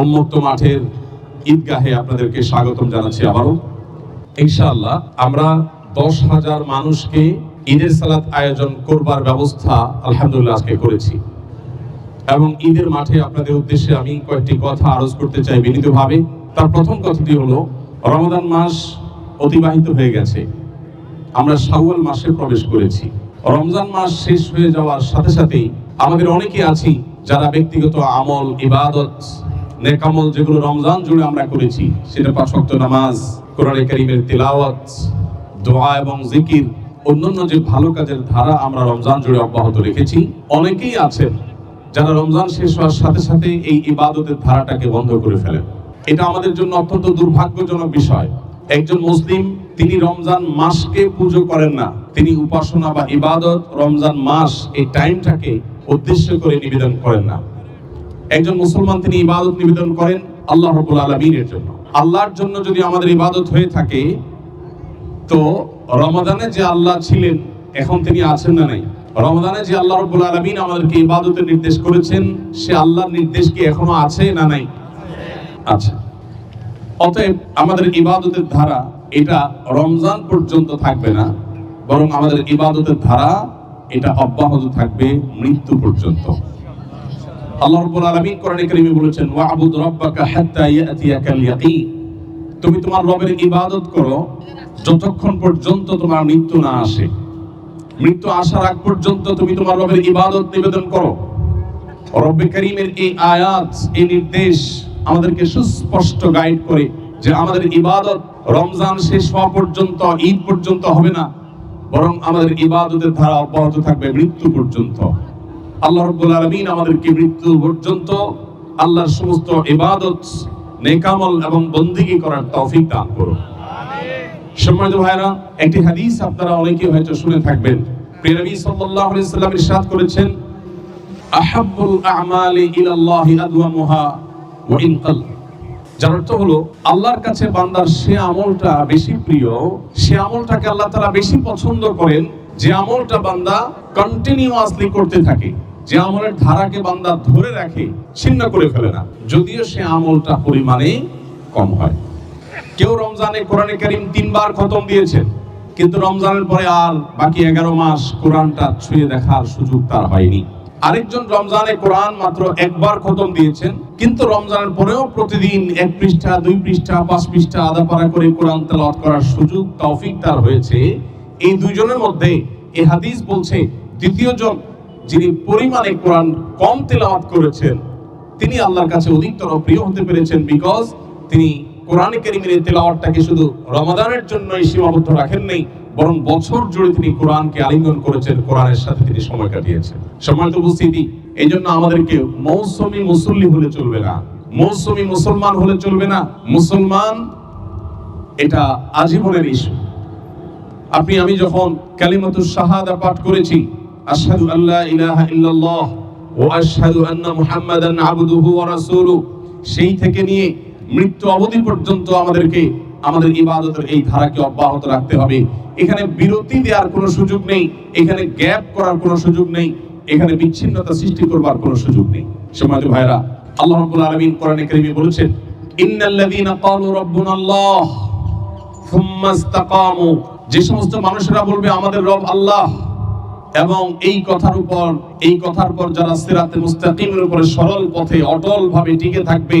উন্মুক্ত মাঠের ঈদগাহে আপনাদেরকে স্বাগতম জানাচ্ছি আবারও। ইনশাআল্লাহ, আমরা দশ হাজার মানুষকে ঈদের সালাত আয়োজন করবার ব্যবস্থা আলহামদুলিল্লাহ আজকে করেছি। এবং ঈদের মাঠে আপনাদের উদ্দেশ্যে আমি কয়েকটি কথা আরজ করতে চাই বিনীতভাবে। তার প্রথম কথাটি হলো রমাদান মাস অতিবাহিত হয়ে গেছে। আমরা শাওয়াল মাসে প্রবেশ করেছি। রমজান মাস শেষ হয়ে যাওয়ার সাথে সাথেই আমাদের অনেকে আছি যারা ব্যক্তিগত আমল, ইবাদত নেকামল যেগুলো রমজান জুড়ে আমরা করেছি, সেটা পাঁচ ওয়াক্ত নামাজ, কোরআনে কারিমের তিলাওয়াত, দোয়া এবং জিকির, অন্যান্য যে ভালো কাজের ধারা আমরা রমজান জুড়ে অব্যাহত রেখেছি। অনেকেই আছেন যারা রমজান শেষ হওয়ার সাথে সাথে এই ইবাদতের ধারাটাকে বন্ধ করে ফেলেন। এটা আমাদের জন্য অত্যন্ত দুর্ভাগ্যজনক বিষয়। একজন মুসলিম, তিনি রমজান মাসকে পুজো করেন না। তিনি উপাসনা বা ইবাদত রমজান মাস এই টাইমটাকে উদ্দেশ্য করে নিবেদন করেন না। একজন মুসলমান তিনি ইবাদত নিবেদন করেন আল্লাহ রবুল আলমিনের জন্য। আল্লাহর জন্য যদি আমাদের ইবাদত হয়ে থাকে, তো রমাদানে যে আল্লাহ ছিলেন, এখন তিনি আছেন না নাই। রমাদানে যে আল্লাহ রব্বুল আলমিন আমাদেরকে ইবাদতের নির্দেশ করেছেন, সে আল্লাহর নির্দেশ কি এখনও আছে না নাই? আছে। অতএব আমাদের ইবাদতের ধারা এটা রমজান পর্যন্ত থাকবে না, বরং আমাদের ইবাদতের ধারা এটা অব্যাহত থাকবে মৃত্যু পর্যন্ত। আল্লাহ রাব্বুল আলামিন কোরআনে কারিমে বলেছেন, ওয়া'বুদ রাব্বাকা হাত্তা ইয়াতিয়াকাল ইয়াকিন। তুমি তোমার রবের ইবাদত করো যতক্ষণ পর্যন্ত তোমার মৃত্যু না আসে। মৃত্যু আসার আগ পর্যন্ত তুমি তোমার রবের ইবাদত নিবেদন করো। রব্বে করিমের এই আয়াত, এই নির্দেশ আমাদেরকে সুস্পষ্ট গাইড করে যে আমাদের ইবাদত রমজান শেষ হওয়া পর্যন্ত, ঈদ পর্যন্ত হবে না, বরং আমাদের ইবাদতের ধারা অব্যাহত থাকবে মৃত্যু পর্যন্ত। আল্লাহ রব্বুল আলমিন আমাদেরকে মৃত্যু পর্যন্ত আল্লাহর সমস্ত ইবাদত নেকামল এবং বন্দিগি করার তৌফিক দান করুন। সম্মানিত ভাইরা একটি হাদিস আপনারা অনেকেই হয়তো শুনে থাকবেন। প্রিয় নবী সাল্লাল্লাহু আলাইহি সাল্লাম ইরশাদ করেছেন আহাব্বুল আ'মালি ইলাল্লাহি আদওয়ামুহা ওয়া ইন কাল যার অর্থ হলো আল্লাহর কাছে বান্দার সে আমলটা বেশি প্রিয় সে আমলটাকে আল্লাহ তাআলা বেশি পছন্দ করেন যে আমলটা বান্দা কন্টিনিউয়াসলি করতে থাকে। যে আমলের ধারাকে বান্দা ধরে রাখে, ছিন্ন করে ফেলে না। যদিও সে আমলটা পরিমাণে কম হয়। কেউ রমজানে কোরআনে কারিম তিনবার খতম দিয়েছেন কিন্তু রমজানের পরে আর বাকি এগারো মাস কোরআনটা ছুঁয়ে দেখার সুযোগ তার হয়নি। আরেকজন রমজানে কোরআন মাত্র একবার খতম দিয়েছেন, কিন্তু রমজানের পরেও প্রতিদিন এক পৃষ্ঠা, দুই পৃষ্ঠা, পাঁচ পৃষ্ঠা আদা পারা করে কোরআন তেলাওয়াত করার সুযোগ, তৌফিক তার হয়েছে। এই দুইজনের মধ্যে এই হাদিস বলছে দ্বিতীয় জন যিনি পরিমাণে কোরআন কম তেলাওয়াত করেছেন, তিনি আল্লাহর কাছে অধিকতর প্রিয় হতে পেরেছেন বিকজ তিনি কোরআন কারিমের তেলাওয়াতটাকে শুধু রমাদানের জন্যই সীমাবদ্ধ রাখেন নাই, বরং বছর জুড়ে তিনি কোরআনকে আলিঙ্গন করেছেন, কোরআনের সাথে তিনি সময় কাটিয়েছেন। সম্মানিত উপস্থিতি এই জন্য আমাদেরকে মৌসুমি মুসল্লি হলে চলবে না, মৌসুমি মুসলমান হলে চলবে না, মুসলমান এটা আজীবনের ইস্যু আপনি, আমি যখন কালিমাতুস শাহাদা পাঠ করেছি আশহাদু আল্লা ইলাহা ইল্লাল্লাহ ও আশহাদু আন্না মুহাম্মাদান আবদুহু ওয়া রাসূলুহু। সেই থেকে নিয়ে মৃত্যু অবধি পর্যন্ত আমাদেরকে, আমাদের ইবাদতের এই ধারাকে অব্যাহত রাখতে হবে। এখানে বিরতি দেওয়ার কোনো সুযোগ নেই, এখানে গ্যাপ করার কোনো সুযোগ নেই, এখানে বিচ্ছিন্নতা সৃষ্টি করবার কোনো সুযোগ নেই। সমাজ ভাইরা আল্লাহ রাব্বুল আলামিন কোরআনে কারিমে বলেছেন, ইন্নাল্লাযীনা ক্বালু রাব্বুনাল্লাহ সুম্মা ইসতাকামু। যে সমস্ত মানুষেরা বলবে, আমাদের রব আল্লাহ। এবং এই কথার উপর, এই কথার পর যারা সিরাতে মুস্তাকিমের উপরে সরল পথে অটল ভাবে টিকে থাকবে,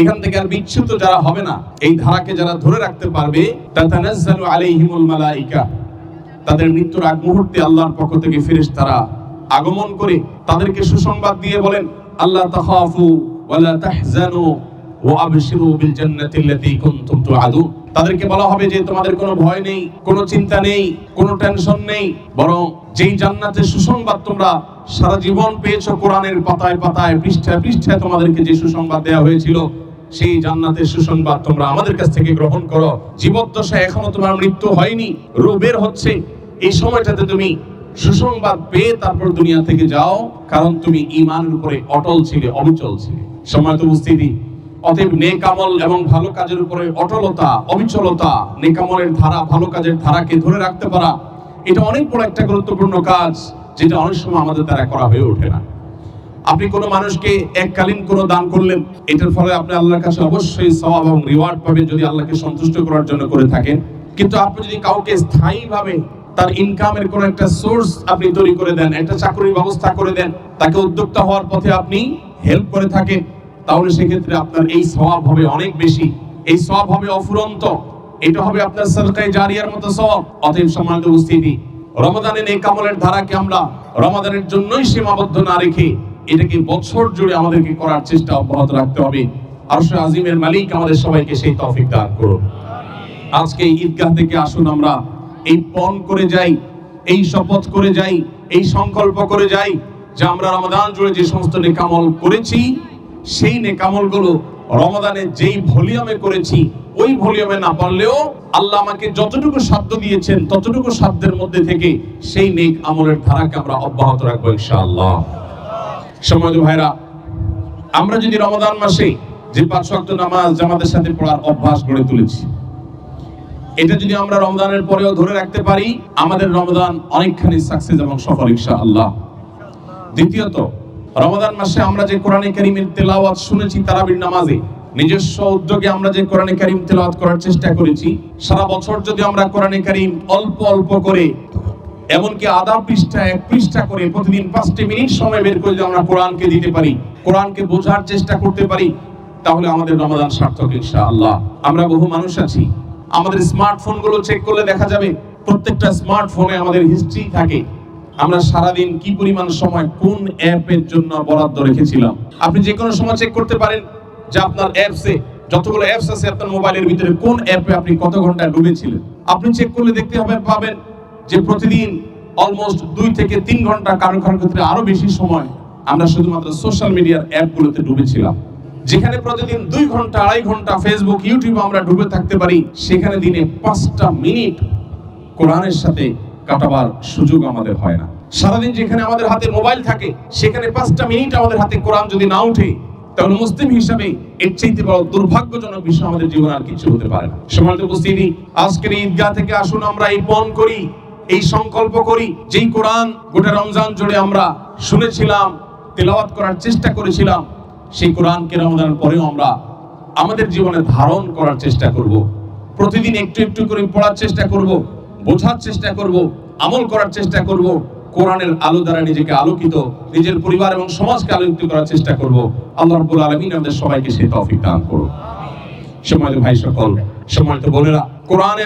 এখান থেকে আর বিচ্যুত যারা হবে না, এই ধারাকে যারা ধরে রাখতে পারবে, তাতানাজ্জালু আলাইহিমুল মালাইকা। তাদের মৃত্যুর আগ মুহূর্তে আল্লাহর পক্ষ থেকে ফেরেশতারা আগমন করে তাদেরকে সুসংবাদ দিয়ে বলেন আল্লাহ তাখাফু ওয়ালা তাহজানু ওয়া আবশিরু বিল জান্নাতি আল্লাতী কুনতুম তুআদুন। তাদেরকে বলা হবে যে তোমাদের কোনো ভয় নেই, কোনো চিন্তা নেই, কোনো টেনশন নেই। বরং যেই জান্নাতের সুসংবাদ তোমরা সারা জীবন পেয়েছ কোরআনের পাতায় পাতায়, পৃষ্ঠায় পৃষ্ঠায় তোমাদেরকে যে সুসংবাদ দেওয়া হয়েছিল, সেই জান্নাতের সুসংবাদ তোমরা আমাদের কাছ থেকে গ্রহণ করো। জীবদ্দশায় এখনও তোমার মৃত্যু হয়নি রূহ বের হচ্ছে। এই সময়টাতে তুমি সুসংবাদ পেয়ে তারপর দুনিয়া থেকে যাও, কারণ তুমি ইমানের উপরে অটল ছিলে, অবিচল ছিলে। সময় তো উপস্থিতি অতএব নেকামল এবং ভালো কাজের উপরে অটলতা, অবিচলতা, নেকামলের ধারা, ভালো কাজের ধারাকে ধরে রাখতে পারা, এটা অনেক বড় একটা গুরুত্বপূর্ণ কাজ যেটা অনেক সময় আমাদের দ্বারা করা হয়ে ওঠে না। আপনি কোনো মানুষকে এককালীন কোনো দান করলেন, এটার ফলে আপনি আল্লাহর কাছে অবশ্যই সওয়াব এবং রিওয়ার্ড পাবেন যদি আল্লাহকে সন্তুষ্ট করার জন্য করে থাকেন। কিন্তু আপনি যদি কাউকে স্থায়ীভাবে তার ইনকামের কোনো একটা সোর্স আপনি তৈরি করে দেন, একটা চাকরির ব্যবস্থা করে দেন, তাকে উদ্যোক্তা হওয়ার পথে আপনি হেল্প করে থাকেন তাহলে সেক্ষেত্রে আপনার এই স্বভাব হবে অনেক বেশি। এই স্বভাব হবে অফুরন্ত। এটা হবে আপনার সরকারি জারিয়ার মতো স্বভাব অতএব সম্মানিত উপস্থিতি রমাদানের এই কামলের ধারাকে আমরা রমাদানের জন্যই সীমাবদ্ধ না রেখে এটাকে বছর জুড়ে আমাদেরকে করার চেষ্টা অব্যাহত রাখতে হবে। আরশ আজিমের মালিক আমাদের সবাইকে সেই দান করুন। আজকে ঈদগাহ থেকে আসুন আমরা। এই পণ করে যাই, এই শপথ করে যাই, এই সংকল্প করে যাই যে আমরা রমাদান জুড়ে যে সমস্ত নেকামল করেছি সেই নেকামলগুলো রমাদানে যেই ভলিউমে করেছি, ওই ভলিউমে না পারলেও আল্লাহ আমাকে যতটুকু সাধ্য দিয়েছেন, ততটুকু সাধ্যের মধ্যে থেকে সেই নেক আমলের ধারাকে আমরা অব্যাহত রাখব ইনশাআল্লাহ। সমাজ ভাইরা আমরা যদি রমাদান মাসে যে পাঁচ ওয়াক্ত নামাজ জামাতের সাথে পড়ার অভ্যাস গড়ে তুলেছি, এটা যদি আমরা রমদানের পরেও ধরে রাখতে পারি, আমাদের রমজান অনেকখানি সাকসেস এবং সফল ইনশাআল্লাহ। দ্বিতীয়ত রমাদান মাসে আমরা যে কোরআনে কারিমের তেলাওয়াত শুনেছি, তারাবির নামাজে, নিজস্ব উদ্যোগে আমরা যে কোরআনে কারিম তেলাওয়াত করার চেষ্টা করেছি, সারা বছর যদি আমরা কোরআনে কারিম অল্প অল্প করে, এমনকি আধা পৃষ্ঠা এক পৃষ্ঠা করে প্রতিদিন পাঁচটি মিনিট সময় বের করে যদি আমরা কোরআনকে দিতে পারি, কোরআনকে বোঝার চেষ্টা করতে পারি, তাহলে আমাদের রমাদান সার্থক ইনশাআল্লাহ। আমরা বহু মানুষ আছি, আমাদের স্মার্টফোনগুলো চেক করলে দেখা যাবে, প্রত্যেকটা স্মার্টফোনে আমাদের হিস্ট্রি থাকে। আমরা সারাদিন কি পরিমাণ সময় কোন অ্যাপের জন্য বরাদ্দ রেখেছিলাম? আপনি যে কোনো সময় চেক করতে পারেন যে আপনার অ্যাপসে যতগুলো অ্যাপস আছে আপনার মোবাইলের ভিতরে কোন অ্যাপে আপনি কত ঘণ্টা ডুবেছিলেন? আপনি চেক করলে দেখতে হবে, পাবেন যে প্রতিদিন অলমোস্ট দুই থেকে তিন ঘণ্টা কারও কারও ক্ষেত্রে আরও বেশি সময় আমরা শুধুমাত্র সোশ্যাল মিডিয়ার অ্যাপগুলোতে ডুবেছিলাম। যেখানে প্রতিদিন দুই ঘণ্টা, আড়াই ঘণ্টা ফেসবুক ইউটিউবে আমরা ডুবে থাকতে পারি, সেখানে দিনে পাঁচটা মিনিট কোরআনের সাথে কাটাবার সুযোগ আমাদের হয় না। সারাদিন যেখানে আমাদের হাতে মোবাইল থাকে, সেখানে পাঁচটা মিনিট আমাদের হাতে কোরআন যদি না উঠে তাহলে মুসলিম হিসাবে এর চাইতে বড় দুর্ভাগ্যজনক বিষয় আমাদের জীবনে আর কিছু হতে পারে না। সমাজ উপস্থিতি, আজকের ঈদগাহ থেকে আসুন আমরা এই পণ করি, এই সংকল্প করি, যেই কোরআন গোটা রমজান জুড়ে আমরা শুনেছিলাম, তেলাওয়াত করার চেষ্টা করেছিলাম, সেই কোরআনকে রমজানের পরেও আমরা আমাদের জীবনে ধারণ করার চেষ্টা করব। প্রতিদিন একটু একটু করে পড়ার চেষ্টা করব, বোঝার চেষ্টা করব আমল করার চেষ্টা করব, কোরআনের আলো দ্বারা নিজেকে আলোকিত, নিজের পরিবার এবং সমাজকে আলোকিত করার চেষ্টা করব। আল্লাহ রাব্বুল আলামিন আমাদের সবাইকে সেই তৌফিক দান করুন। সম্মানিত ভাই সকল, সম্মানিত বোনেরা, কোরআন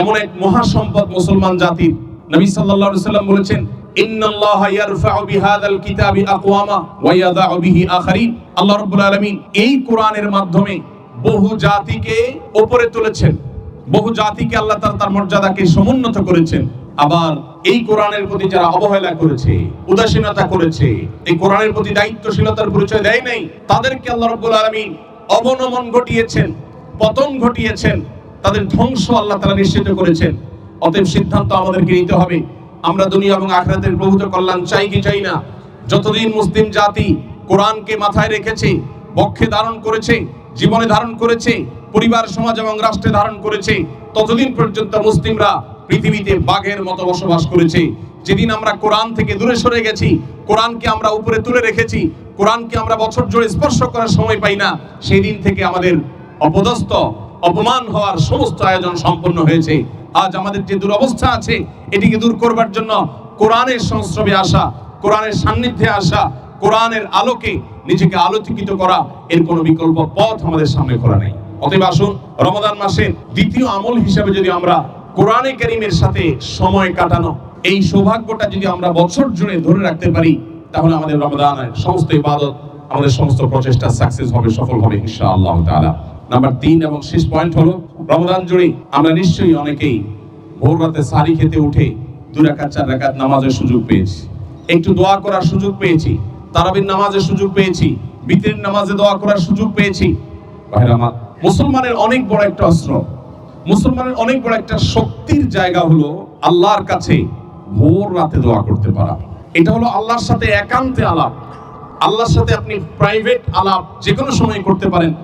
এমন এক মহা সম্পদ মুসলমান জাতির নবী সাল্লাল্লাহু আলাইহি সাল্লাম বলেছেন, ইন্নাল্লাহা ইয়ারফাউ বিহাদাল কিতাবি আকওয়ামা ওয়া ইয়াদাউ বিহি আখারিন। আল্লাহ রাব্বুল আলামিন এই কোরআনের মাধ্যমে বহু জাতিকে উপরে তুলেছেন। বহু জাতিকে আল্লাহ তার মর্যাদাকে সমুন্নত করেছেন। আবার এই কোরআনের প্রতি যারা অবহেলা করেছে, উদাসীনতা করেছে, এই কোরআনের প্রতি দায়িত্বশীলতার পরিচয় দেয় নাই, তাদেরকে আল্লাহ রাব্বুল আলামিন অবনমন ঘটিয়েছেন, পতন ঘটিয়েছেন, তাদের ধ্বংস আল্লাহ তারা নিশ্চিত করেছেন। অতএব সিদ্ধান্ত আমাদেরকে নিতে হবে। আমরা দুনিয়া এবং আখরাতের প্রভূত কল্যাণ চাই কি চাই না? যতদিন মুসলিম জাতি কোরআনকে মাথায় রেখেছে, বক্ষে ধারণ করেছে, জীবনে ধারণ করেছে, পরিবার, সমাজ এবং রাষ্ট্রে ধারণ করেছে, ততদিন পর্যন্ত মুসলিমরা পৃথিবীতে বাঘের মতো বসবাস করেছে। যেদিন আমরা কোরআন থেকে দূরে সরে গেছি, কোরআনকে আমরা উপরে তুলে রেখেছি, কোরআনকে আমরা বছর জুড়ে স্পর্শ করার সময় পাই না সেই দিন থেকে আমাদের অপদস্থ, অপমান হওয়ার সমস্ত আয়োজন সম্পন্ন হয়েছে। আজ আমাদের যে দুরবস্থা আছে, এটিকে দূর করবার জন্য কোরআনের সংস্রবে আসা, কোরআনের সান্নিধ্যে আসা, কোরআনের আলোকে নিজেকে আলোকিত করা, এর কোনো বিকল্প পথ আমাদের সামনে খোলা নেই। অতএব আসুন রমাদান মাসের দ্বিতীয় আমল হিসাবে যদি আমরা কোরআনে কারিমের সাথে সময় কাটানো, এই সৌভাগ্যটা যদি আমরা বছর জুড়ে ধরে রাখতে পারি, তাহলে আমাদের রমাদানের সমস্ত ইবাদত, আমাদের সমস্ত প্রচেষ্টা সাকসেস হবে, সফল হবে, ইনশাআল্লাহ তাআলা। নাম্বার তিন এবং শেষ পয়েন্ট হলো, রমজান জুড়ে আমরা নিশ্চয়ই অনেকেই ভোর রাতে সারি খেতে উঠে দু রাকাত, চার রাকাত নামাজের সুযোগ পেয়েছি। একটু দোয়া করার সুযোগ পেয়েছি, তারাবির নামাজের সুযোগ পেয়েছি বিতির নামাজে দোয়া করার সুযোগ পেয়েছি। মুসলমানের অনেক বড় একটা অস্ত্র মুসলমানের অনেক বড় একটা শক্তির জায়গা হলো আল্লাহর কাছে ভোর রাতে দোয়া করতে পারা। এটা হলো আল্লাহর সাথে একান্তে আলাপ। আল্লাহর সাথে আপনি প্রাইভেট আলাপ যে কোনো সময় করতে পারেন।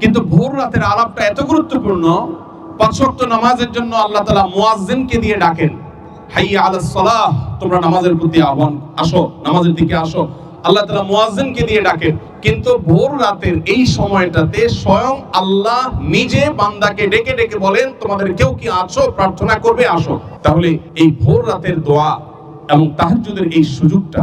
কিন্তু ভোর রাতের আলাপটা এত গুরুত্বপূর্ণ, পাঁচ ওয়াক্ত নামাজের জন্য আল্লাহ তাআলা মুয়াজ্জিনকে দিয়ে ডাকেন, হাইয়া আলাস সালাহ, তোমরা নামাজের প্রতি আহ্বান, আসো, নামাজের দিকে আসো। আল্লাহ তালা মুয়াজ্জিনকে দিয়ে ডাকেন। কিন্তু ভোর রাতের এই সময়টাতে স্বয়ং আল্লাহ নিজে বান্দাকে ডেকে ডেকে বলেন, তোমাদের কেউ কি আছো? প্রার্থনা করবে, আসো। তাহলে এই ভোর রাতের দোয়া এবং তাহাজ্জুদের এই সুযোগটা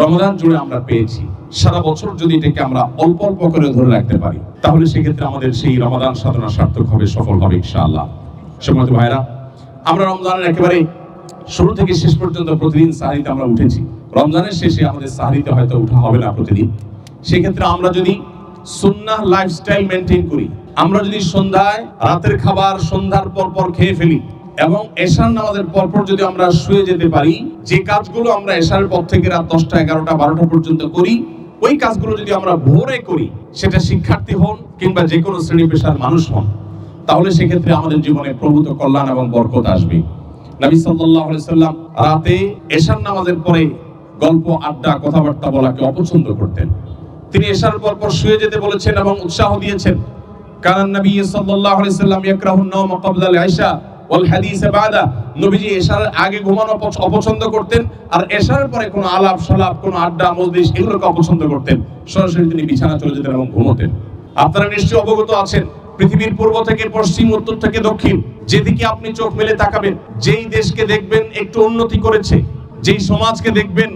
রমজান জুড়ে আমরা পেয়েছি। সারা বছর যদি এটাকে আমরা অল্প অল্প করে ধরে রাখতে পারি, তাহলে সেক্ষেত্রে আমাদের সেই রমাদান সাধনা সার্থক হবে, সফল হবে ইনশাআল্লাহ। সম্মানিত ভাইরা আমরা রমজানের একেবারে শুরু থেকে শেষ পর্যন্ত প্রতিদিন সাহারিতে আমরা উঠেছি। রমজানের শেষে আমাদের সাহারিতে হয়তো উঠা হবে না প্রতিদিন। সেক্ষেত্রে আমরা যদি সুন্নাহ লাইফস্টাইল মেনটেন করি, আমরা যদি সন্ধ্যায় রাতের খাবার সন্ধ্যার পর পর খেয়ে ফেলি এবং এশার নামাজের পরপর যদি আমরা শুয়ে যেতে পারি, যে কাজগুলো আমরা এশারের পর থেকে রাত দশটা, এগারোটা, বারোটা পর্যন্ত করি, ওই কাজগুলো যদি আমরা ভোরে করি, সেটা শিক্ষার্থী হন কিংবা যে কোনো শ্রেণি পেশার মানুষ হন, তাহলে সেক্ষেত্রে আমাদের জীবনে প্রভূত কল্যাণ এবং বরকত আসবে। নবী আলাইহি সাল্লাম রাতে এশার নামাজের পরে গল্প, আড্ডা, কথাবার্তা বলাকে অপছন্দ করতেন। তিনি এশার পর পর শুয়ে যেতে বলেছেন এবং উৎসাহ দিয়েছেন। কারণ নবী আলাইহি সাল্লাম ইয়াকরাহু নাওম ক্বাবলা আল-ইশা ওয়াল হাদিস বাদা। নবীজি এশার আগে ঘুমানো অপছন্দ করতেন আর এশার পরে কোনো আলাপ সালাপ, কোনো আড্ডা, মজলিস এগুলোকে অপছন্দ করতেন। সরাসরি তিনি বিছানা চলে যেতেন এবং ঘুমোতেন। আপনারা নিশ্চয়ই অবগত আছেন পৃথিবীর পূর্ব থেকে পশ্চিম, উত্তর থেকে দক্ষিণ, যেদিকে আপনি চোখ মেলে তাকাবেন, যেই দেশকে দেখবেন একটু উন্নতি করেছে, যেই সমাজকে দেখবেন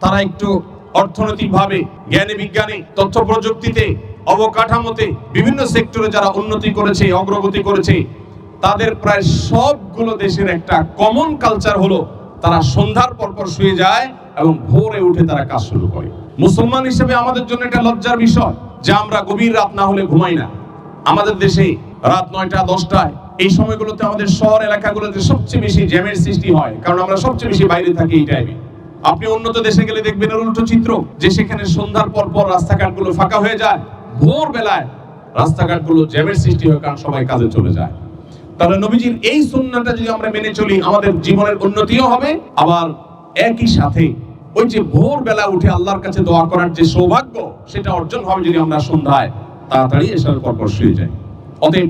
তারা একটু অর্থনৈতিকভাবে, জ্ঞানে বিজ্ঞানে, তথ্য প্রযুক্তিতে, অবকাঠামোতে, বিভিন্ন সেক্টরে যারা উন্নতি করেছে, অগ্রগতি করেছে, তাদের প্রায় সবগুলো দেশের একটা কমন কালচার হলো, তারা সন্ধ্যার পর পর শুয়ে যায় এবং ভোরে উঠে তারা কাজ শুরু করে। মুসলমান হিসেবে আমাদের জন্য একটা লজ্জার বিষয় যে আমরা গভীর রাত না হলে ঘুমাই না। আমাদের দেশে রাত নয়টা, দশটায় এই সময়গুলোতে আমাদের শহর এলাকাগুলোতে সবচেয়ে বেশি জ্যামের সৃষ্টি হয়, কারণ আমরা সবচেয়ে বেশি বাইরে থাকি এই টাইমে আপনি উন্নত দেশে গেলে দেখবেন এর উল্টো চিত্র, যে সেখানে সন্ধ্যার পর পর রাস্তাঘাটগুলো ফাঁকা হয়ে যায় ভোর বেলায় রাস্তাঘাটগুলো জ্যামের সৃষ্টি হয়, কারণ সবাই কাজে চলে যায়। তাহলে নবীজির এই সুন্নাহটা যদি আমরা মেনে চলি, আমাদের জীবনের উন্নতিও হবে, আবার একই সাথে ওই যে ভোর বেলা উঠে আল্লাহর কাছে দোয়া করার যে সৌভাগ্য, সেটা অর্জন হবে যদি আমরা সন্ধ্যায় তাড়াতাড়ি এসবের পরপর পর শুয়ে যায়। অতএব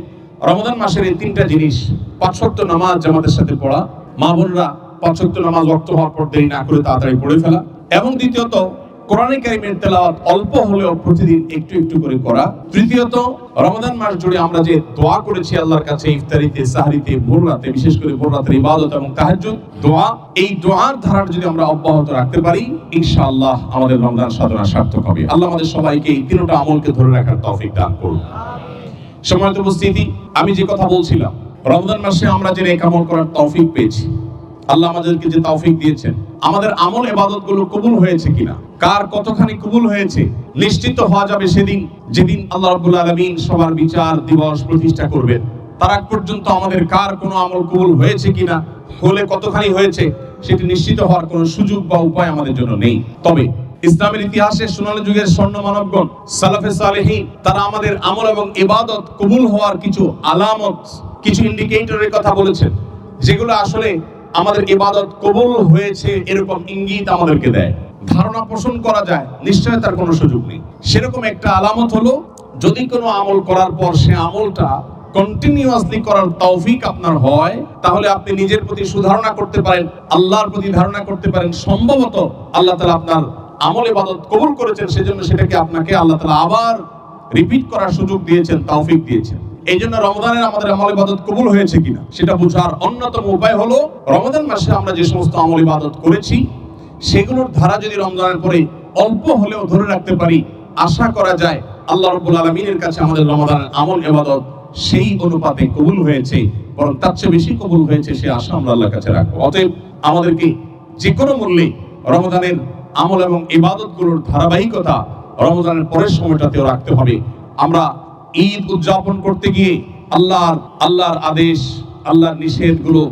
রমজান মাসের এই তিনটা জিনিস, পাঁচশক্ত নামাজ জামাতের সাথে পড়া, মা বোনরা পাঁচশক্ত নামাজ অর্থ হওয়ার পর দেরি না করে তাড়াতাড়ি পড়ে ফেলা, এবং দ্বিতীয়ত কোরআনে কারিমের তেলাওয়াত অল্প হলেও প্রতিদিন একটু একটু করে করা। তৃতীয়ত, রমজান মাস জুড়ে আমরা যে দোয়া করেছি আল্লাহর কাছে, ইফতারিতে, সাহরিতে, ভোর রাতে, বিশেষ করে ভোর ইবাদত এবং তাহাজ্জুদ, দোয়া, এই দোয়ার ধারাটা যদি আমরা অব্যাহত রাখতে পারি, ইনশাআল্লাহ আমাদের রমজান সাধনা সার্থক হবে। আল্লাহ আমাদের সবাইকে এই তিনটা আমলকে ধরে রাখার তৌফিক দান করুন। সম্মানিত উপস্থিতি, আমি যে কথা বলছিলাম, রমজান মাসে আমরা যে নেক আমল করার তৌফিক পেয়েছি, আল্লাহ আমাদেরকে যে তৌফিক দিয়েছেন, আমাদের আমল ইবাদতগুলো কবুল হয়েছে কিনা? কার কতখানি কবুল হয়েছে, নিশ্চিত হওয়া যাবে সেদিন, যেদিন আল্লাহ রাব্বুল আলামিন সবার বিচার দিবস প্রতিষ্ঠা করবেন। তার আগ পর্যন্ত আমাদের কার কোনো আমল কবুল হয়েছে কিনা, হলে কতখানি হয়েছে, সেটি নিশ্চিত হওয়ার কোনো সুযোগ বা উপায় আমাদের জন্য নেই। তবে ইসলামের ইতিহাসে সোনালী যুগের স্বর্ণ মানবগণ, সালাফে সালেহীন, তারা আমাদের আমল এবং ইবাদত কবুল হওয়ার কিছু আলামত, কিছু ইন্ডিকেটরের কথা বলেছেন, যেগুলো আসলে আমাদের ইবাদত কবুল হয়েছে এরকম ইঙ্গিত আমাদেরকে দেয়। ধারণা পোষণ করা যায় নিশ্চয় তার কোনো সুযোগ নেই। সেরকম একটা আলামত হলো, যদি কোনো আমল করার পর সে আমলটা কন্টিনিউয়াসলি করার তৌফিক আপনার হয়, তাহলে আপনি নিজের প্রতি সুধারণা করতে পারেন, আল্লাহর প্রতি ধারণা করতে পারেন। সম্ভবত আল্লাহ তালা আপনার আমল ইবাদত কবুল করেছেন, সেজন্য সেটাকে আপনাকে আল্লাহ তালা আবার রিপিট করার সুযোগ দিয়েছেন, তৌফিক দিয়েছেন। এই জন্য রমদানের আমাদের আমল ইবাদত কবুল হয়েছে কিনা, সেটা বোঝার অন্যতম উপায় হলো, রমজান মাসে আমরা যে সমস্ত আমল ইবাদত করেছি সেগুলোর ধারা যদি রমজানের পরে অল্প হলেও ধরে রাখতে পারি, আশা করা যায় আল্লাহ রব্বুল আলমিনের কাছে আমাদের রমজানের আমল ইবাদত সেই অনুপাতে কবুল হয়েছে, বরং তার চেয়ে বেশি কবুল হয়েছে সে আশা আমরা আল্লাহর কাছে রাখব। অতএব আমাদেরকে যে কোনো মূল্যে রমজানের আমল এবং ইবাদতগুলোর ধারাবাহিকতা রমজানের পরের সময়টাতেও রাখতে হবে। আমরা ঈদ উদযাপন করতে গিয়ে আল্লাহর আল্লাহর আদেশ, আল্লাহর নিষেধগুলো,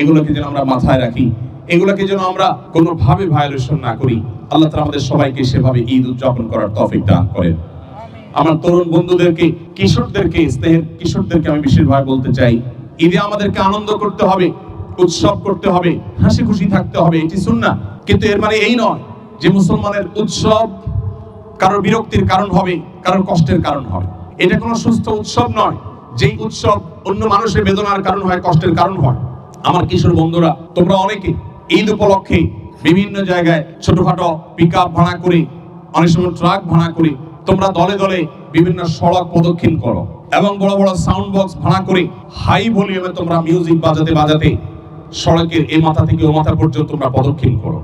এগুলোকে যেন আমরা মাথায় রাখি। এগুলোকে যেন আমরা কোনোভাবে ভায়োলেশন না করি। আল্লাহ তাআলা আমাদের সবাইকে সেভাবে ঈদ উদযাপন করার তৌফিক দান করেন। আমার তরুণ বন্ধুদেরকে, কিশোরদেরকে, স্নেহের কিশোরদেরকে আমি বিশেষভাবে বলতে চাই, ঈদে আমাদেরকে আনন্দ করতে হবে, উৎসব করতে হবে হাসি খুশি থাকতে হবে, এটি সুন্নাহ। কিন্তু এর মানে এই নয় যে মুসলমানের উৎসব কারোর বিরক্তির কারণ হবে কারোর কষ্টের কারণ হবে। এটা কোনো সুস্থ উৎসব নয়। যেই উৎসব অন্য মানুষের বেদনার কারণ হয়, কষ্টের কারণ হয়। আমার কিশোর বন্ধুরা, তোমরা অনেকে ঈদ উপলক্ষে বিভিন্ন জায়গায় ছোটখাটো পিক ভাড়া করে, অনেক সময় ট্রাক ভাড়া করি, তোমরা দলে দলে বিভিন্ন সড়ক প্রদক্ষিণ করো এবং বড় বড় সাউন্ড বক্স ভাড়া করে হাই ভলিউমে তোমরা মিউজিক বাজাতে বাজাতে সড়কের এ মাথা থেকে ও মাথা পর্যন্ত তোমরা প্রদক্ষিণ করো।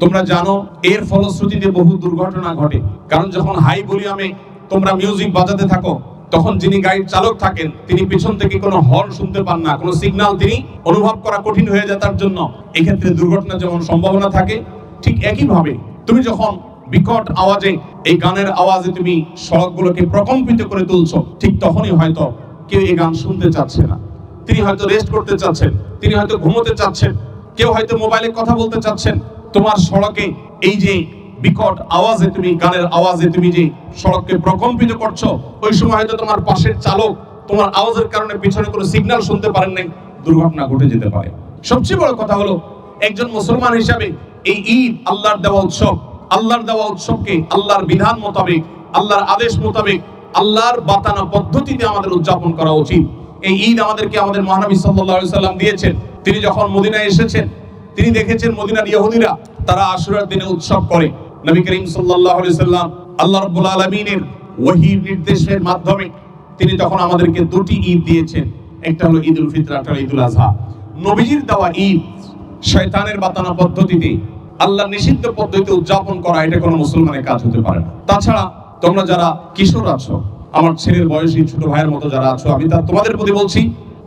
তোমরা জানো এর ফলশ্রুতিতে বহু দুর্ঘটনা ঘটে, কারণ যখন হাই ভলিউমে তোমরা মিউজিক বাজাতে থাকো তখন যিনি গাড়ির চালক থাকেন, তিনি পিছন থেকে কোনো হর্ন শুনতে পান না, কোনো সিগন্যাল তিনি অনুভব করা কঠিন হয়ে যায় তার জন্য। এক্ষেত্রে দুর্ঘটনা যেমন সম্ভাবনা থাকে, ঠিক একইভাবে তুমি যখন বিকট আওয়াজে, এই গানের আওয়াজে তুমি সড়কগুলোকে প্রকম্পিত করে তুলছো, ঠিক তখনই হয়তো কেউ এই গান শুনতে চাচ্ছে না। তিনি হয়তো রেস্ট করতে চাচ্ছেন, তিনি হয়তো ঘুমোতে চাচ্ছেন, কেউ হয়তো মোবাইলে কথা বলতে চাচ্ছেন। তোমার সড়কে এই যে বিকট আওয়াজে তুমি, গানের আওয়াজে তুমি যে সড়ককে প্রকম্পিত করছ, ওই সময় হয়তো তোমার পাশের চালক তোমার আওয়াজের কারণে পিছনে কোনো সিগন্যাল শুনতে পারেন নাই, দুর্ঘটনা ঘটে যেতে পারে। সবচেয়ে বড় কথা হলো, একজন মুসলমান হিসাবে এই ঈদ আল্লাহর দেওয়া উৎসব, আল্লাহর দেওয়া উৎসবকে আল্লাহর বিধান মোতাবেক, আল্লাহর আদেশ মোতাবেক, আল্লাহর বাতানো পদ্ধতিতে আমাদের উদযাপন করা উচিত। এই ঈদ আমাদেরকে আমাদের মহানবী আলাইহি সাল্লাম দিয়েছেন। তিনি যখন মদিনায় এসেছেন, তিনি দেখেছেন মদিনার ইহুদিরা তারা আশুরার দিনে উৎসব করে। নবী করিম সাল্লাল্লাহু আলাইহি সাল্লাম আল্লাহ রাব্বুল আলামিনের ওহীর নির্দেশের মাধ্যমে তিনি তখন আমাদেরকে দুটি ঈদ দিয়েছেন। একটা হলো ঈদুল ফিতর একটা হলো ঈদুল আজহা নবীজির দেওয়া ঈদ শয়তানের বাতানো পদ্ধতিতে আল্লাহ নিষিদ্ধ পদ্ধতিতে উদযাপন করা, এটা কোনো মুসলমানের কাজ হতে পারে না। তাছাড়া তোমরা যারা কিশোর আছো, আমার ছেলের বয়সী ছোট ভাইয়ের মতো যারা আছো, আমি তা তোমাদের প্রতি বলছি,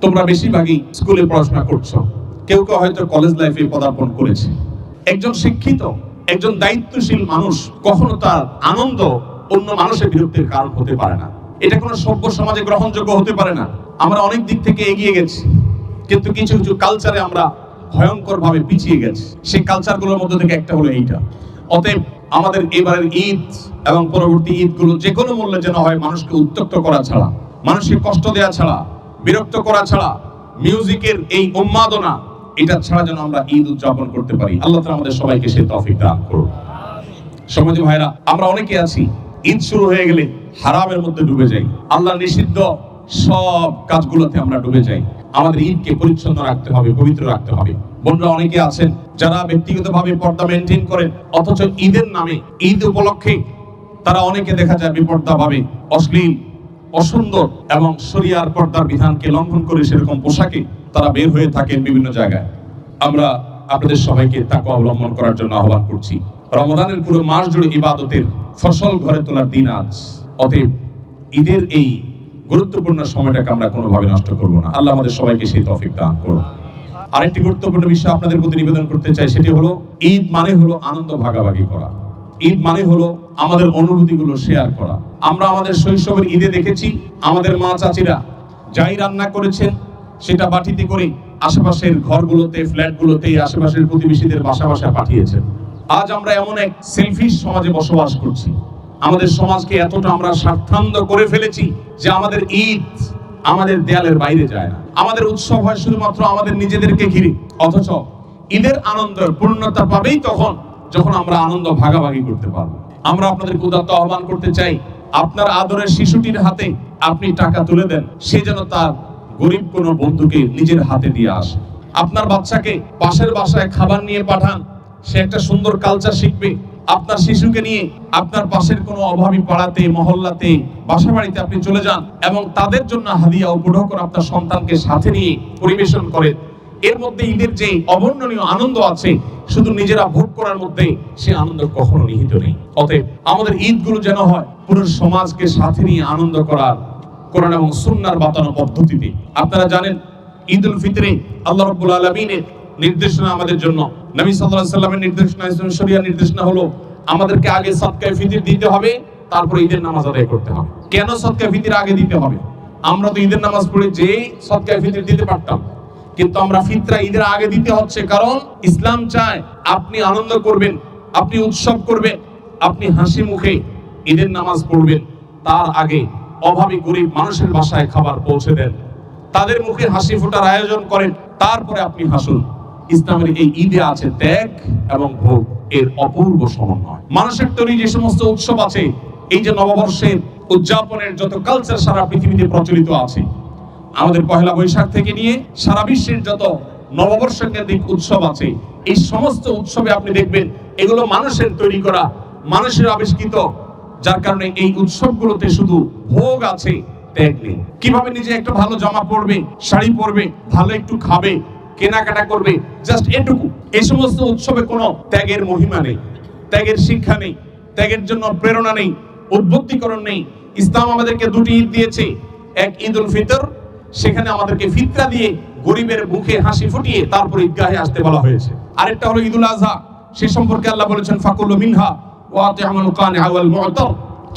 তোমরা বেশিরভাগই স্কুলে পড়াশোনা করছ। কেউ কেউ হয়তো কলেজ লাইফে পদার্পণ করেছে। একজন শিক্ষিত একজন দায়িত্বশীল মানুষ কখনো তার আনন্দ অন্য মানুষের বিরক্তির কারণ হতে পারে না। এটা কোনো সভ্য সমাজে গ্রহণযোগ্য হতে পারে না। আমরা অনেক দিক থেকে এগিয়ে গেছি, কিন্তু কিছু কিছু কালচারে আমরা ভয়ঙ্কর ভাবে পিছিয়ে গেছি। সেই কালচারগুলোর মধ্যে থেকে একটা হলো এইটা। অতএব আমাদের এবারের ঈদ এবং পরবর্তী ঈদগুলো যে কোনো মূল্যে যেন হয় মানুষকে উত্তক্ত করা ছাড়া, মানুষকে কষ্ট দেওয়া ছাড়া, বিরক্ত করা ছাড়া মিউজিকের এই উন্মাদনা এটা ছাড়া যেন আমরা ঈদ উদযাপন করতে পারি। আল্লাহ তাআলা আমাদের সবাইকে সে তৌফিক দান করুন। সমাজে ভাইরা আমরা অনেকে আছি, ঈদ শুরু হয়ে গেলে হারামের মধ্যে ডুবে যাই। আল্লাহ নিষিদ্ধ সব কাজগুলোতে আমরা ডুবে যাই। আমাদের ঈদকে পরিচ্ছন্ন রাখতে হবে, পবিত্র রাখতে হবে। বোনরা অনেকে আছেন যারা ব্যক্তিগতভাবে পর্দা মেনটেন করেন, অথচ ঈদের নামে, ঈদ উপলক্ষে তারা অনেকে দেখা যায় বেপর্দা ভাবে অশ্লীল, অসুন্দর এবং শরিয়ার পর্দার বিধানকে লঙ্ঘন করে সেরকম পোশাকে তারা বের হয়ে থাকেন বিভিন্ন জায়গায়। আমরা আপনাদের সবাইকে তাকে অবলম্বন করার জন্য আহ্বান করছি। রমজানের পুরো মাস জুড়ে ইবাদতের ফসল ঘরে তোলার দিন আজ। অতএব ঈদের এই গুরুত্বপূর্ণ সময়টাকে আমরা কোনোভাবে নষ্ট করব না। আল্লাহ আমাদের সবাইকে সেই তৌফিক দান করুন। আরেকটি গুরুত্বপূর্ণ বিষয় আপনাদের প্রতি নিবেদন করতে চাই, সেটি হলো ঈদ মানে হলো আনন্দ ভাগাভাগি করা। ঈদ মানে হলো আমাদের অনুভূতিগুলো শেয়ার করা। আমরা আমাদের শৈশবের ঈদে দেখেছি, আমাদের মা চাচিরা যাই রান্না করেছেন সেটা বাটিতে করে। আশেপাশের ঘরগুলোতে, ফ্ল্যাটগুলোতে, আশেপাশের প্রতিবেশীদের বাসা বাসা পাঠিয়েছেন। আজ আমরা এমন এক সেলফিশ সমাজে বসবাস করছি। আমাদের সমাজকে এতটা আমরা স্বার্থান্ত করে ফেলেছি যে আমাদের ঈদ আমাদের দেয়ালের বাইরে যায় না। আমাদের উৎসব হয় শুধুমাত্র আমাদের নিজেদেরকে ঘিরে। অথচ ঈদের আনন্দের পূর্ণতা পাবেই তখন, যখন আমরা আনন্দ ভাগাভাগি করতে পারব। আমরা আপনাদের উদাত্ত আহ্বান করতে চাই, আপনার আদরের শিশুটির হাতে আপনি টাকা তুলে দেন, সে যেন তার গরিব কোনো বন্ধুকে নিজের হাতে দিয়ে আসে। আপনার বাচ্চাকে পাশের বাসায় খাবার নিয়ে পাঠান। সে একটা সুন্দর কালচার শিখবে। আপনার শিশুকে নিয়ে আপনার পাশের কোনো অভাবী পাড়াতে, মহল্লাতে বাসা বাড়িতে আপনি চলে যান এবং তাদের জন্য হাদিয়া উপঢৌকন আপনার সন্তানকে সাথে নিয়ে পরিবেশন করেন। এর মধ্যে ঈদের যে অবর্ণনীয় আনন্দ আছে, শুধু নিজেরা ভোগ করার মধ্যে সে আনন্দ কখনো নিহিত নেই। অতএব আমাদের ঈদগুলো যেন হয় পুরো সমাজকে সাথে নিয়ে আনন্দ করার কোরআন এবং সুন্নার বাতানো পদ্ধতিতে। আপনারা জানেন ঈদ উল ফিতরে আল্লাহ রাব্বুল আলামিনের নির্দেশনা আমাদের জন্য। নবী আলাইহি সাল্লামের নির্দেশনা শরিয়া নির্দেশনা হলো, আমাদেরকে আগে সদকায়ে ফিতর দিতে হবে, তারপর ঈদের নামাজ আদায় করতে হবে। কেন সদকায়ে ফিতর আগে দিতে হবে? আমরা তো ঈদের নামাজ পড়ে যেই সদকায়ে ফিতর দিতে পারতাম। কিন্তু আমরা ফিতরা ঈদের আগে দিতে হচ্ছে কারণ, ইসলাম চায় আপনি আনন্দ করবেন, আপনি উৎসব করবেন, আপনি হাসি মুখে ঈদের নামাজ পড়বেন, তার আগে। অভাবী গরিব মানুষের বাসায় খাবার পৌঁছে দেন। তাদের মুখে হাসি ফোটার আয়োজন করেন। তারপরে আপনি হাসুন। ইসলামের এই ঈদে আছে ত্যাগ এবং ভোগ। এর অপূর্ব সমন্বয়। মানুষের তৈরি যে সমস্ত উৎসব আছে, এই যে নববর্ষের উদযাপনের যত কালচার সারা পৃথিবীতে প্রচলিত আছে, আমাদের পহেলা বৈশাখ থেকে নিয়ে সারা বিশ্বের যত নববর্ষ কেন্দ্রিক উৎসব আছে, এই সমস্ত উৎসবে আপনি দেখবেন, এগুলো মানুষের তৈরি করা, মানুষের আবিষ্কৃত যার কারণে এই উৎসবগুলোতে শুধু ভোগ আছে ত্যাগ নেই কীভাবে নিজে একটা ভালো জামা পরবে, শাড়ি পরবে, ভালো একটু খাবে, কেনাকাটা করবে জাস্ট এটুকু। এই সমস্ত উৎসবে কোনো ত্যাগের মহিমা নেই, ত্যাগের শিক্ষা নেই, ত্যাগের জন্য প্রেরণা নেই, উদ্বুদ্ধিকরণ নেই। ইসলাম আমাদেরকে দুটি ঈদ দিয়েছে, এক ঈদ উল ফিতর, সেখানে আমাদেরকে ফিতরা দিয়ে গরিবের মুখে হাসি ফুটিয়ে তারপর ঈদগাহে আসতে বলা হয়েছে। আরেকটা হলো ঈদুল আজহা সে সম্পর্কে আল্লাহ বলেছেন ফাকুল মিনহা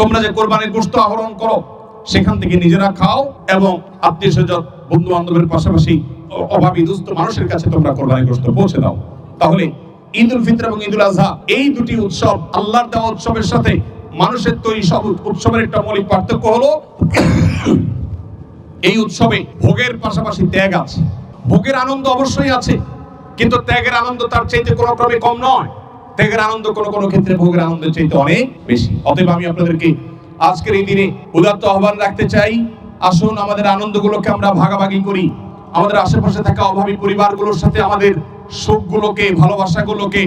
তোমরা যে কোরবানির গোশত আহরণ করো, সেখান থেকে নিজেরা খাও এবং আত্মীয় স্বজন বন্ধু বান্ধবের পাশাপাশি অভাবী দুস্থ মানুষের কাছে তোমরা কোরবানির গোশত পৌঁছে দাও। তাহলে ঈদ উল ফিতর এবং ঈদুল আজহা এই দুটি উৎসব আল্লাহর দেওয়া উৎসবের সাথে মানুষের তৈরি সব উৎসবের একটা মৌলিক পার্থক্য হলো, এই উৎসবে ভোগের পাশাপাশি ত্যাগ আছে। ভোগের আনন্দ অবশ্যই আছে, কিন্তু ত্যাগের আনন্দ তার চাইতে কোনো ক্রমে কম নয়। ত্যাগের আনন্দ কোনো কোনো ক্ষেত্রে ভোগের আনন্দের চাইতে অনেক বেশি। অতএব আমি আপনাদেরকে আজকের এই দিনে উদাত্ত আহ্বান রাখতে চাই। আসুন, আমাদের আনন্দগুলোকে আমরা ভাগাভাগি করি। আমাদের আশেপাশে থাকা অভাবী পরিবারগুলোর সাথে আমাদের সুখগুলোকে ভালোবাসাগুলোকে,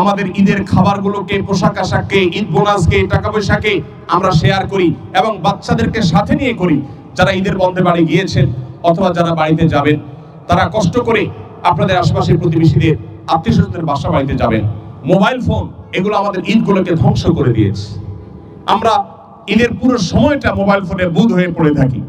আমাদের ঈদের খাবারগুলোকে, পোশাক আশাককে, ঈদ বোনাসকে, টাকা পয়সাকে আমরা শেয়ার করি এবং বাচ্চাদেরকে সাথে নিয়ে করি। যারা ঈদের বন্ধে বাড়ি গিয়েছেন অথবা যারা বাড়িতে যাবেন, তারা কষ্ট করে আপনাদের আশেপাশের প্রতিবেশীদের আত্মীয় স্বজনদের বাসা বাড়িতে যাবেন। মোবাইল ফোন, এগুলো আমাদের ঈদগুলোকে ধ্বংস করে দিয়েছে। আমরা ঈদের পুরো সময়টা মোবাইল ফোনে বুধ হয়ে পড়ে থাকি।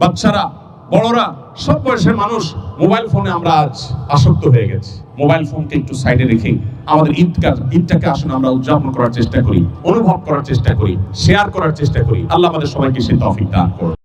বাচ্চারা, বড়রা, সব বয়সের মানুষ মোবাইল ফোনে আমরা আজ আসক্ত হয়ে গেছি। মোবাইল ফোনকে একটু সাইডে রেখে আমাদের ঈদটা ঈদটাকে আসলে আমরা উদযাপন করার চেষ্টা করি, অনুভব করার চেষ্টা করি শেয়ার করার চেষ্টা করি। আল্লাহ আমাদের সবাইকে সে তৌফিক দান করুন।